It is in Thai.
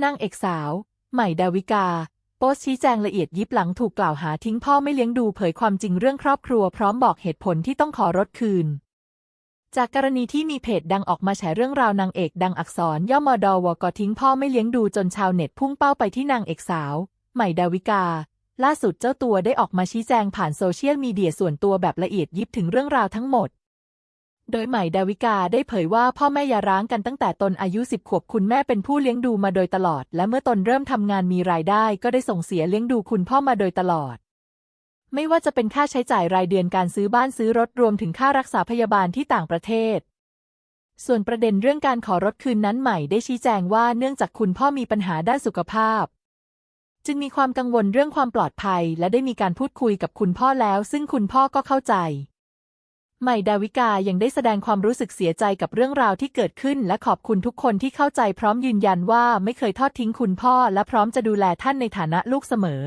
นางเอกสาว ใหม่ดาวิกา โพสชี้แจงละเอียดยิบหลังถูกกล่าวหาทิ้งพ่อไม่เลี้ยงดูเผยความจริงเรื่องครอบครัวพร้อมบอกเหตุผลที่ต้องขอรถคืน จากกรณีที่มีเพจดังออกมาแฉเรื่องราวนางเอกดังอักษรย่อมอดอวกทิ้งพ่อไม่เลี้ยงดูจนชาวเน็ตพุ่งเป้าไปที่นางเอกสาว ใหม่ดาวิกา ล่าสุดเจ้าตัวได้ออกมาชี้แจงผ่านโซเชียลมีเดียส่วนตัวแบบละเอียดยิบถึงเรื่องราวทั้งหมด โดยใหม่ดาวิกาได้เผยว่าพ่อแม่ย่าร้างกันตั้งแต่ตนอายุสิบขวบคุณแม่เป็นผู้เลี้ยงดูมาโดยตลอด และเมื่อตนเริ่มทำงานมีรายได้ก็ได้ส่งเสียเลี้ยงดูคุณพ่อมาโดยตลอด ไม่ว่าจะเป็นค่าใช้จ่ายรายเดือนการซื้อบ้านซื้อรถรวมถึงค่ารักษาพยาบาลที่ต่างประเทศ ส่วนประเด็นเรื่องการขอรถคืนนั้นใหม่ได้ชี้แจงว่าเนื่องจากคุณพ่อมีปัญหาด้านสุขภาพ จึงมีความกังวลเรื่องความปลอดภัย และได้มีการพูดคุยกับคุณพ่อแล้ว ซึ่งคุณพ่อก็เข้าใจ ใหม่ดาวิกายังได้แสดงความรู้สึกเสียใจกับเรื่องราวที่เกิดขึ้น และขอบคุณทุกคนที่เข้าใจพร้อมยืนยันว่าไม่เคยทอดทิ้งคุณพ่อ และพร้อมจะดูแลท่านในฐานะลูกเสมอ